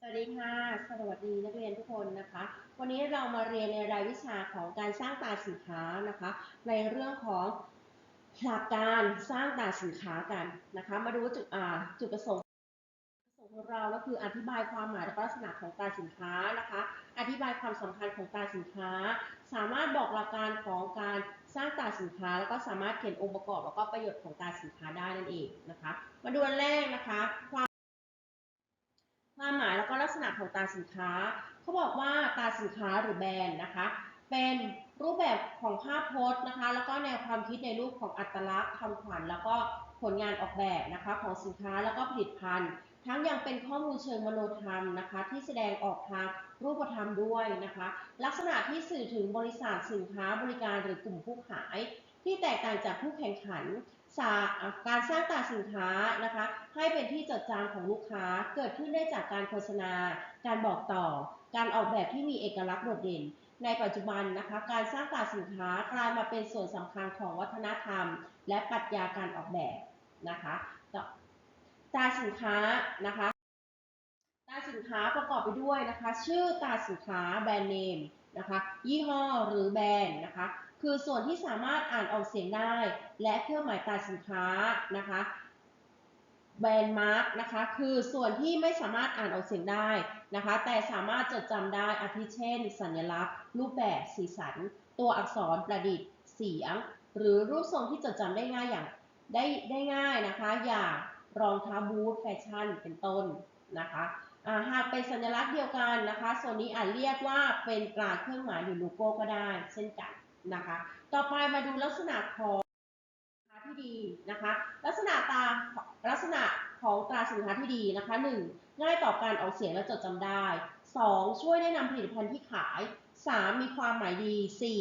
สวัสดีค่ะ สวัสดีนักเรียนทุกคนนะคะ วันนี้เรามาเรียนในรายวิชาของการสร้างตราสินค้านะคะ ในเรื่องของหลักการสร้างตราสินค้ากันนะคะ มาดูจุดอ่าจุดประสงค์ประสงค์ของเราก็คืออธิบายความหมายและลักษณะของตราสินค้านะคะ อธิบายความสำคัญของตราสินค้า สามารถบอกหลักการของการสร้างตราสินค้า แล้วก็สามารถเขียนองค์ประกอบแล้วก็ประโยชน์ของตราสินค้าได้นั่นเองนะคะ มาดูอันแรกนะคะความ ความหมายแล้วก็ลักษณะของตราสินค้าเขาบอกว่าตราสินค้าหรือแบรนด์นะคะ เป็นรูปแบบของภาพพจน์นะคะ แล้วก็แนวความคิดในรูปของอัตลักษณ์คำขวัญแล้วก็ผลงานออกแบบนะคะของสินค้าแล้วก็ผลิตภัณฑ์ ทั้งยังเป็นข้อมูลเชิงมโนธรรมนะคะ ที่แสดงออกทางรูปธรรมด้วยนะคะ ลักษณะที่สื่อถึงบริษัทสินค้าบริการหรือกลุ่มผู้ขาย ที่แตกต่างจากผู้แข่งขัน การสร้างตราสินค้านะคะให้เป็นที่จดจำของลูกค้าเกิดขึ้นได้จากการโฆษณา การบอกต่อ การออกแบบที่มีเอกลักษณ์โดดเด่น ในปัจจุบันนะคะการสร้างตราสินค้ากลายมาเป็นส่วนสำคัญของวัฒนธรรม และปรัชญาการออกแบบนะคะตตราสินค้านะคะตราสินค้าประกอบไปด้วยนะคะชื่อตราสินค้าแบรนด์เนมนะคะยี่ห้อหรือแบรนด์นะคะ คือส่วนที่สามารถอ่านออกเสียงได้ และเครื่องหมายตราสินค้านะคะแบรนด์มาร์กนะคะคือส่วนที่ไม่สามารถอ่านออกเสียงได้นะคะ แต่สามารถจดจำได้อาทิเช่น สัญลักษณ์ รูปแบบสีสัน ตัวอักษรประดิษฐ์เสียง หรือรูปทรงที่จดจำได้ง่ายอย่างได้ได้ง่ายนะคะ อย่างรองเท้าบูทแฟชั่นเป็นต้นนะคะาหากเป็นสัญลักษณ์เดียวกันนะคะส่วนนี้อาจเรียกว่าเป็นตราเครื่องหมายหรือโลโก้ก็ได้ เช่นกัน นะคะ ต่อไปมาดูลักษณะของสินค้าที่ดีนะคะ ลักษณะตาลักษณะของตราสินค้าที่ดีนะคะ 1. ง่ายต่อการออกเสียงและจดจำได้ 2. ช่วยแนะนำผลิตภัณฑ์ที่ขาย 3. มีความหมายดี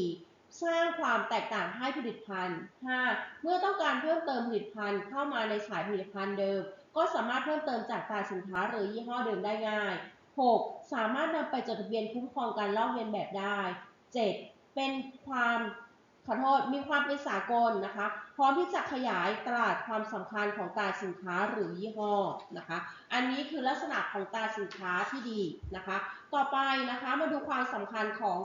4. สร้างความแตกต่างให้ผลิตภัณฑ์ 5. เมื่อต้องการเพิ่มเติมผลิตภัณฑ์เข้ามาในสายผลิตภัณฑ์เดิม ก็สามารถเพิ่มเติมจากตราสินค้าหรือยี่ห้อเดิมได้ง่าย 6. สามารถนำไปจดทะเบียนคุ้มครองการลอกเลียนแบบได้ 7. เป็นความขอโทษมีความเป็นสากลนะคะ พร้อมที่จะขยายตลาดความสำคัญของตราสินค้าหรือยี่ห้อนะคะ อันนี้คือลักษณะของตราสินค้าที่ดีนะคะ ต่อไปนะคะมาดูความสำคัญของ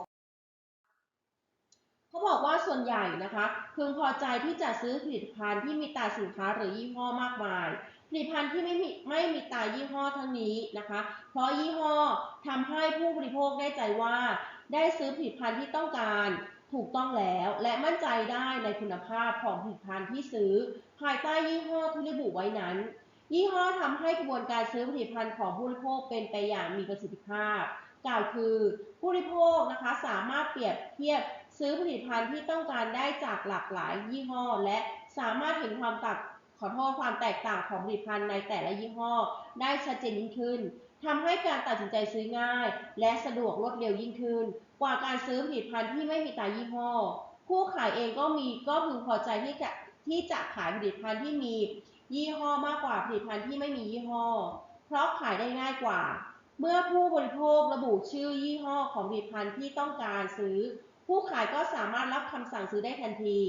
เขาบอกว่าส่วนใหญ่นะคะพึงพอใจที่จะซื้อผลิตภัณฑ์ที่มีตราสินค้าหรือยี่ห้อมากมายผลิตภัณฑ์ที่ไม่มีไม่มีตรายี่ห้อทั้งนี้นะคะ เพราะยี่ห้อทำให้ผู้บริโภคได้ใจว่า ได้ซื้อผลิตภัณฑ์ที่ต้องการถูกต้องแล้วและมั่นใจได้ในคุณภาพของผลิตภัณฑ์ที่ซื้อ ภายใต้ยี่ห้อที่ระบุไว้นั้น ยี่ห้อทำให้กระบวนการซื้อผลิตภัณฑ์ของผู้บริโภคเป็นไปอย่างมีประสิทธิภาพ กล่าวคือผู้บริโภคนะคะสามารถเปรียบเทียบซื้อผลิตภัณฑ์ที่ต้องการได้จากหลากหลายยี่ห้อ และสามารถเห็นความตัดขอโทษความแตกต่างของผลิตภัณฑ์ในแต่ละยี่ห้อ ได้ชัดเจนยิ่งขึ้น ทำให้การตัดสินใจซื้อง่าย และสะดวกรวดเร็วยิ่งขึ้น กว่าการซื้อผลิตภัณฑ์ที่ไม่มีตรายี่ห้อ ผู้ขายเองก็มีก็พึงพอใจที่จะที่จะขายผลิตภัณฑ์ที่มียี่ห้อมากกว่าผลิตภัณฑ์ที่ไม่มียี่ห้อ เพราะขายได้ง่ายกว่า เมื่อผู้บริโภคระบุชื่อยี่ห้อของผลิตภัณฑ์ที่ต้องการซื้อ ผู้ขายก็สามารถรับคำสั่งซื้อได้ทันที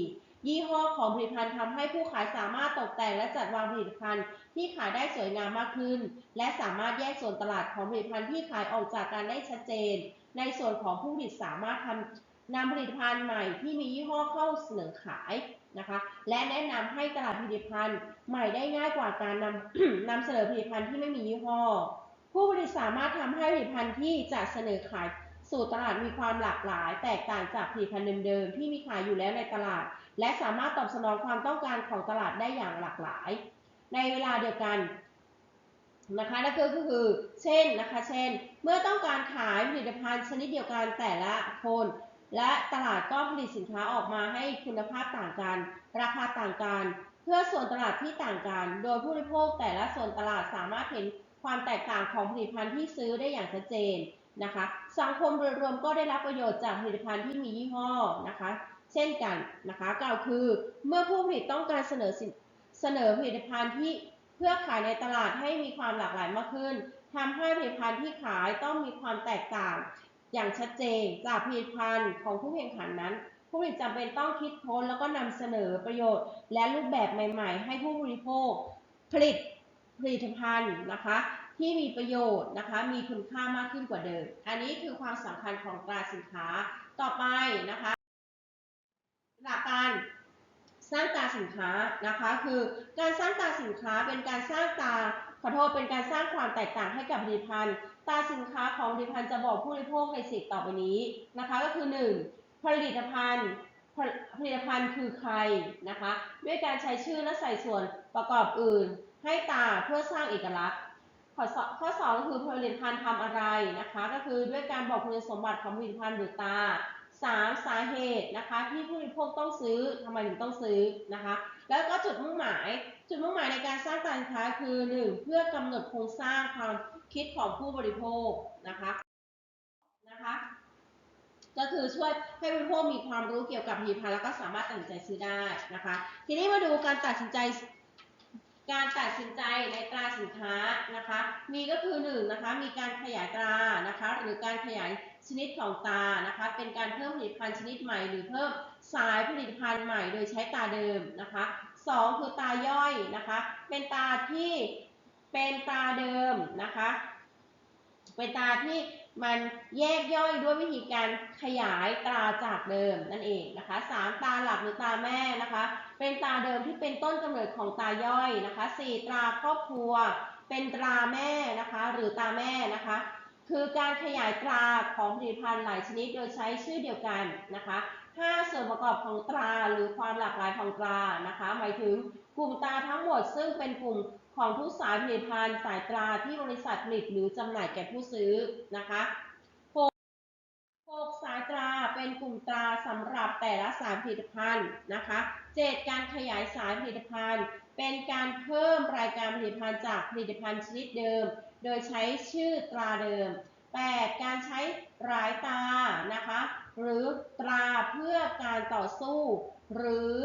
ยี่ห้อของผลิตภัณฑ์ทำให้ผู้ขายสามารถตกแต่งและจัดวางผลิตภัณฑ์ที่ขายได้สวยงามมากขึ้น และสามารถแยกส่วนตลาดของผลิตภัณฑ์ที่ขายออกจากกันได้ชัดเจน ในส่วนของผู้ผลิตสามารถทำนำผลิตภัณฑ์ใหม่ที่มียี่ห้อเข้าเสนอขายนะคะและแนะนำให้ตลาดผลิตภัณฑ์ใหม่ได้ง่ายกว่าการนำนำเสนอผลิตภัณฑ์ที่ไม่มียี่ห้อ ผู้ผลิตสามารถทำให้ผลิตภัณฑ์ที่จะเสนอขายสู่ตลาดมีความหลากหลาย แตกต่างจากผลิตภัณฑ์เดิมๆที่มีขายอยู่แล้วในตลาด และสามารถตอบสนองความต้องการของตลาดได้อย่างหลากหลาย ในเวลาเดียวกันนะคะนั่นก็คือ เช่นนะคะเช่น เมื่อต้องการขายผลิตภัณฑ์ชนิดเดียวกันแต่ละคน และตลาดก็ผลิตสินค้าออกมาให้คุณภาพต่างกัน ราคาต่างกัน เพื่อส่วนตลาดที่ต่างกัน โดยผู้บริโภคแต่ละส่วนตลาดสามารถเห็นความแตกต่างของผลิตภัณฑ์ที่ซื้อได้อย่างชัดเจนนะคะ สังคมโดยรวมก็ได้รับประโยชน์จากผลิตภัณฑ์ที่มียี่ห้อนะคะ เช่นกันนะคะกล่าวคือเมื่อผู้ผลิตต้องการเสนอสินเสนอผลิตภัณฑ์ที่เพื่อขายในตลาดให้มีความหลากหลายมากขึ้นทำให้ผลิตภัณฑ์ที่ขายต้องมีความแตกต่างอย่างชัดเจนจากผลิตภัณฑ์ของผู้แข่งขันนั้น ผู้ผลิตจำเป็นต้องคิดค้นแล้วก็นำเสนอประโยชน์ และรูปแบบใหม่ ๆ ให้ผู้บริโภค ผลิตผลิตภัณฑ์นะคะที่มีประโยชน์นะคะมีคุณค่ามากขึ้นกว่าเดิม อันนี้คือความสำคัญของตราสินค้าต่อไปนะคะ หลักการสร้างตราสินค้านะคะคือการสร้างตราสินค้าเป็นการสร้างตาขอโทษเป็นการสร้างความแตกต่างให้กับผลิตภัณฑ์ตราสินค้าของผลิตภัณฑ์จะบอกผู้บริโภคในสิทธิ์ต่อไปนี้นะคะก็คือ 1. ผลิตภัณฑ์ผลิตภัณฑ์คือใครนะคะด้วยการใช้ชื่อและใส่ส่วนประกอบอื่น ให้ตาเพื่อสร้างเอกลักษณ์ ข้อสองข้อสองคือผลิตภัณฑ์ทำอะไรนะคะก็คือด้วยการบอกคุณสมบัติของผลิตภัณฑ์หรือตา สามสาเหตุนะคะที่ผู้บริโภคต้องซื้อทำไมถึงต้องซื้อนะคะ แล้วก็จุดมุ่งหมาย จุดมุ่งหมายในการสร้างตาสินค้าคือ 1. เพื่อกำหนดโครงสร้างความคิดของผู้บริโภคนะคะนะคะ ก็คือช่วยให้ผู้บริโภคมีความรู้เกี่ยวกับผลิตภัณฑ์แล้วก็สามารถตัดสินใจซื้อได้นะคะ ทีนี้มาดูการตัดสินใจการตัดสินใจในตราสินค้านะคะ มีก็คือ1นงนะคะมีการขยายตรานะคะ หรือการขยาย ชนิดของตานะคะ เป็นการเพิ่มผลิตภัณฑ์ชนิดใหม่ หรือเพิ่มสายผลิตภัณฑ์ใหม่ โดยใช้ตาเดิมนะคะสองคือตาย่อยนะคะ เป็นตาที่เป็นตาเดิมนะคะ เป็นตาที่มันแยกย่อยด้วยวิธีการขยายตาจากเดิมนั่นเองนะคะสามตาหลักหรือตาแม่นะคะ เป็นตาเดิมที่เป็นต้นกำเนิดของตาย่อยนะคะสี่ตาครอบครัว เป็นตาแม่นะคะ หรือตาแม่นะคะ คือการขยายตราของผลิตภัณฑ์หลายชนิดโดยใช้ชื่อเดียวกันนะคะห้าส่วนประกอบของตราหรือความหลากหลายของตรานะคะหมายถึงกลุ่มตราทั้งหมดซึ่งเป็นกลุ่มของทุกสายผลิตภัณฑ์สายตราที่บริษัทผลิตหรือจำหน่ายแก่ผู้ซื้อนะคะหกหกสายตราเป็นกลุ่มตราสำหรับแต่ละสายผลิตภัณฑ์นะคะเจ็ดการขยายสายผลิตภัณฑ์ เป็นการเพิ่มรายการผลิตภัณฑ์จากผลิตภัณฑ์ชนิดเดิม โดยใช้ชื่อตราเดิม 8. การใช้รายตานะคะ หรือตราเพื่อการต่อสู้ หรือ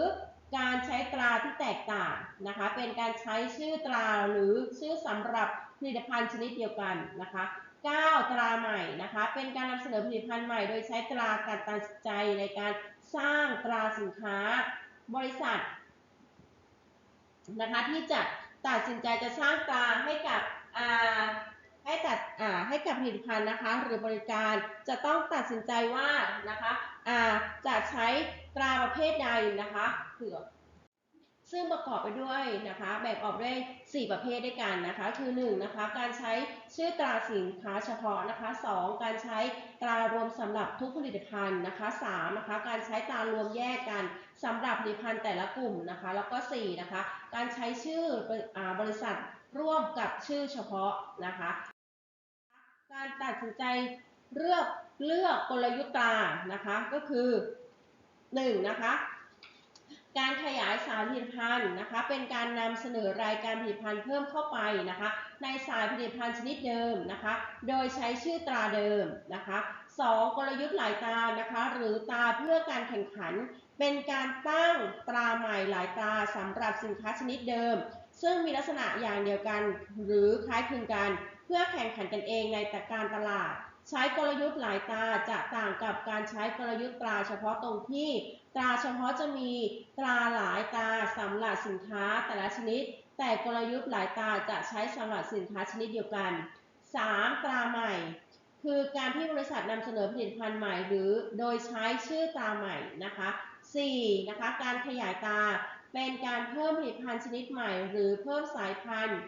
การใช้ตราที่แตกต่างนะคะ เป็นการใช้ชื่อตราหรือชื่อสำหรับผลิตภัณฑ์ชนิดเดียวกันนะคะ 9. ตราใหม่นะคะ เป็นการนำเสนอผลิตภัณฑ์ใหม่โดยใช้ตราการตัดสินใจในการสร้างตราสินค้า บริษัทนะคะที่จะตัดสินใจจะสร้างตราให้กับ ให้ตัดให้กับผลิตภัณฑ์นะคะหรือบริการจะต้องตัดสินใจว่านะคะจะใช้ตราประเภทใดนะคะเผื่อซึ่งประกอบไปด้วยนะคะแบ่งออกได้ 4 ประเภทด้วยกันนะคะ คือ1นะคะการใช้ชื่อตราสินค้าเฉพาะนะคะ 2 การใช้ตรารวมสำหรับทุกผลิตภัณฑ์นะคะ3นะคะการใช้ตรารวมแยกกันสำหรับผลิตภัณฑ์แต่ละกลุ่มนะคะ แล้วก็4นะคะการใช้ชื่ออบริษัท ร่วมกับชื่อเฉพาะนะคะ การตัดสินใจเลือกเลือกกลยุทธ์ตานะคะก็คือ 1. นะคะการขยายสายผลิตภัณฑ์นะคะเป็นการนำเสนอรายการผลิตภัณฑ์เพิ่มเข้าไปนะคะในสายผลิตภัณฑ์ชนิดเดิมนะคะโดยใช้ชื่อตราเดิมนะคะ 2. กลยุทธ์หลายตานะคะหรือตาเพื่อการแข่งขัน เป็นการตั้งตราใหม่หลายตาสำหรับสินค้าชนิดเดิม ซึ่งมีลักษณะอย่างเดียวกัน หรือคล้ายคลึงกัน เพื่อแข่งขันกันเองในแต่การตลาด ใช้กลยุทธ์หลายตาจะต่างกับการใช้กลยุทธ์ตราเฉพาะตรงที่ ตราเฉพาะจะมีตราหลายตาสำหรับสินค้าแต่ละชนิด แต่กลยุทธ์หลายตาจะใช้สำหรับสินค้าชนิดเดียวกัน 3. ตราใหม่ คือการที่บริษัทนำเสนอผลิตภัณฑ์ใหม่ หรือโดยใช้ชื่อตราใหม่นะคะ 4. นะคะการขยายตา เป็นการเพิ่มผลิตภัณฑ์ชนิดใหม่ หรือเพิ่มสายพันธุ์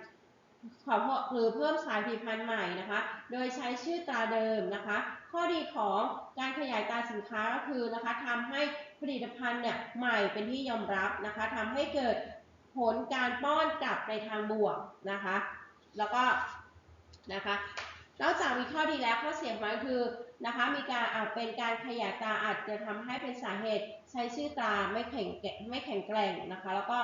ขอหรือเพิ่มสายผลิตภัณฑ์ใหม่นะคะ โดยใช้ชื่อตราเดิมนะคะ ข้อดีของการขยายตราสินค้าก็คือนะคะทำให้ผลิตภัณฑ์เนี่ยใหม่เป็นที่ยอมรับนะคะทำให้เกิดผลการป้อนกลับในทางบวกนะคะ แล้วก็นะคะ นอกจากมีข้อดีแล้วข้อเสียของมันคือนะคะมีการอาจเป็นการขยายตาอาจจะทำให้เป็นสาเหตุใช้ชื่อตาไม่แข็งแกร่งไม่แข็งแกร่งนะคะ แล้วก็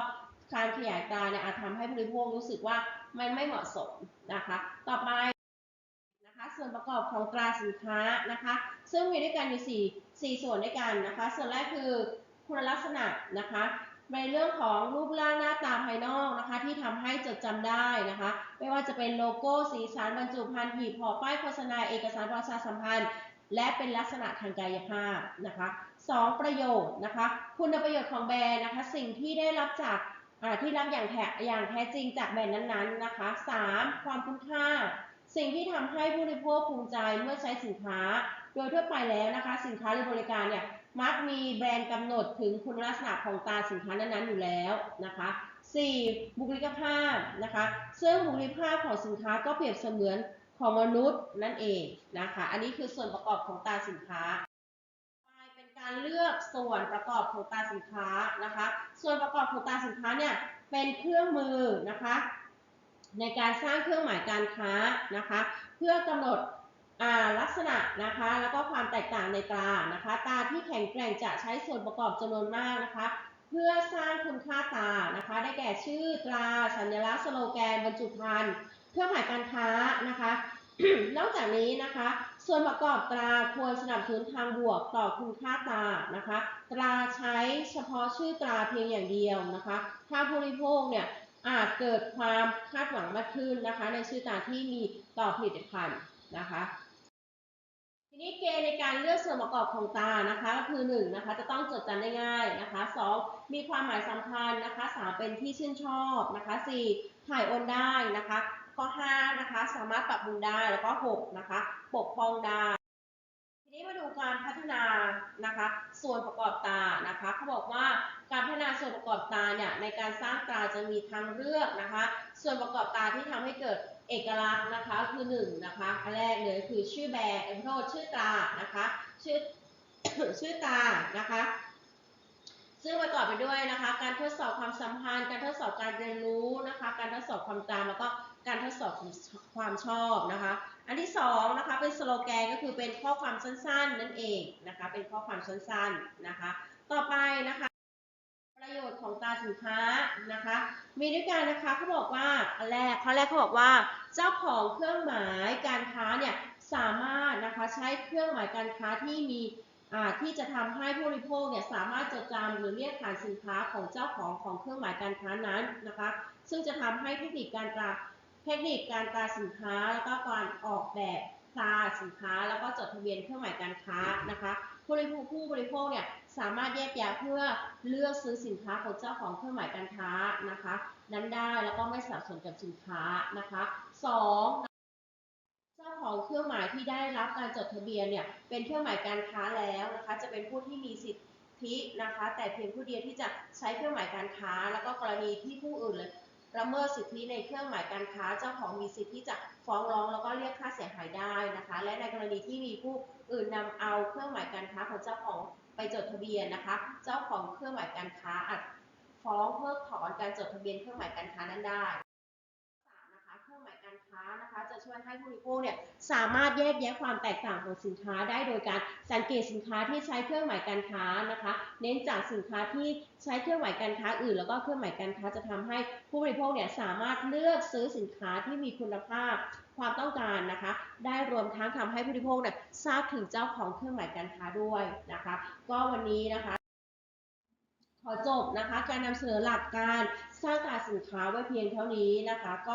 การขยายตาเนี่ยอาจทำให้ผู้บริโภครู้สึกว่ามันไม่เหมาะสมนะคะ ต่อไปนะคะส่วนประกอบของตราสินค้านะคะ ซึ่งมีด้วยกันอยู่สี่สี่ส่วนด้วยกันนะคะ ส่วนแรกคือคุณลักษณะนะคะในเรื่องของรูปร่างหน้าตาภายนอกนะคะ ที่ทำให้จดจำได้นะคะ ไม่ว่าจะเป็นโลโก้สีสันบรรจุภัณฑ์หีบห่อป้ายโฆษณาเอกสารประชาสัมพันธ์ และเป็นลักษณะทางกายภาพนะคะสองประโยชน์นะคะ คุณประโยชน์ของแบรนด์นะคะ สิ่งที่ได้รับจากอ่าที่รับอย่างแท้อย่างแท้จริงจากแบรนด์นั้นๆนะคะ 3. ความคุ้มค่า สิ่งที่ทำให้ผู้บริโภคภูมิใจเมื่อใช้สินค้า โดยทั่วไปแล้วนะคะ สินค้าหรือบริการเนี่ย มักมีแบรนด์กำหนดถึงคุณลักษณะของตราสินค้านั้นๆอยู่แล้วนะคะ 4. บุคลิกภาพนะคะ ซึ่งบุคลิกภาพของสินค้าก็เปรียบเสมือนของมนุษย์นั่นเองนะคะ อันนี้คือส่วนประกอบของตราสินค้าเป็นการเลือกส่วนประกอบของตราสินค้านะคะ ส่วนประกอบของตราสินค้าเนี่ยเป็นเครื่องมือนะคะ ในการสร้างเครื่องหมายการค้านะคะ เพื่อกำหนด ลักษณะนะคะแล้วก็ความแตกต่างในตรานะคะตราที่แข็งแกร่งจะใช้ส่วนประกอบจำนวนมากนะคะ เพื่อสร้างคุณค่าตานะคะ ได้แก่ชื่อตราสัญลักษณ์สโลแกนบรรจุภัณฑ์เครื่องหมายการค้านะคะ นอกจากนี้นะคะ ส่วนประกอบตราควรสนับสนุนทางบวกต่อคุณค่าตานะคะ ตราใช้เฉพาะชื่อตราเพียงอย่างเดียวนะคะ ถ้าผู้บริโภคเนี่ยอาจเกิดความคาดหวังมากขึ้นนะคะ ในชื่อตราที่มีต่อผลิตภัณฑ์นะคะ ทีนี้เกณฑ์ในการเลือกส่วนประกอบของตานะคะก็คือ1นะคะจะต้องจดจำได้ง่ายนะคะ2มีความหมายสำคัญนะคะ3เป็นที่ชื่นชอบนะคะ4ถ่ายโอนได้นะคะข้อ5นะคะสามารถปรับปรุงได้แล้วก็6นะคะปกป้องได้ ทีนี้มาดูการพัฒนานะคะส่วนประกอบตานะคะเขาบอกว่า การพัฒนาส่วนประกอบตาเนี่ยในการสร้างตาจะมีทางเลือกนะคะ ส่วนประกอบตาที่ทำให้เกิดเอกลักษณ์นะคะคือหนึ่งนะคะอันแรกเลยคือชื่อแบรนด์โทษชื่อตานะคะชื่อชื่อตานะคะซึ่งประกอบไปด้วยนะคะ การทดสอบความสัมพันธ์ การทดสอบการเรียนรู้นะคะ การทดสอบความจำแล้วก็การทดสอบความชอบนะคะ อันที่สองนะคะเป็นสโลแกนก็คือเป็นข้อความสั้นๆ นั่นเองนะคะ เป็นข้อความสั้นๆนะคะ ต่อไปนะคะ ชน์ของตราสินค้านะคะ มีด้วยกันนะคะเขาบอกว่าอันแรกข้อแรกเขาบอกว่าเจ้าของเครื่องหมายการค้าเนี่ยสามารถนะคะใช้เครื่องหมายการค้าที่มีที่จะทำให้ผู้บริโภคเนี่ยสามารถจดจำหรือเรียกขานสินค้าของเจ้าของของเครื่องหมายการค้านั้นนะคะ ซึ่งจะทำให้เทคนิคการตรา เทคนิคการตราสินค้า แล้วก็การออกแบบตราสินค้า แล้วก็จดทะเบียนเครื่องหมายการค้านะคะผู้บริโภคผู้บริโภคเนี่ยสามารถแยกแยะเพื่อเลือกซื้อสินค้าของเจ้าของเครื่องหมายการค้านะคะนั้นได้แล้วก็ไม่สับสนกับสินค้านะคะสองเจ้าของเครื่องหมายที่ได้รับการจดทะเบียนเนี่ยเป็นเครื่องหมายการค้าแล้วนะคะจะเป็นผู้ที่มีสิทธินะคะ แต่เพียงผู้เดียวที่จะใช้เครื่องหมายการค้า แล้วก็กรณีที่ผู้อื่นเลย ละเมิดสิทธิในเครื่องหมายการค้า เจ้าของมีสิทธิที่จะฟ้องร้องแล้วก็เรียกค่าเสียหายได้นะคะ และในกรณีที่มีผู้อื่นนำเอาเครื่องหมายการค้าของเจ้าของไปจดทะเบียนนะคะ เจ้าของเครื่องหมายการค้าอาจฟ้องเพิกถอนการจดทะเบียนเครื่องหมายการค้านั้นได้ ช่วยให้ผู้บริโภคเนี่ยสามารถแยกแยะความแตกต่างของสินค้าได้โดยการสังเกตสินค้าที่ใช้เครื่องหมายการค้านะคะ เน้นจากสินค้าที่ใช้เครื่องหมายการค้าอื่น แล้วก็เครื่องหมายการค้าจะทำให้ผู้บริโภคเนี่ยสามารถเลือกซื้อสินค้าที่มีคุณภาพความต้องการนะคะ ได้รวมทั้งทำให้ผู้บริโภคเนี่ยทราบถึงเจ้าของเครื่องหมายการค้าด้วยนะคะ ก็วันนี้นะคะขอจบนะคะการนำเสนอหลักการสร้างตราสินค้าไว้เพียงเท่านี้นะคะ ก็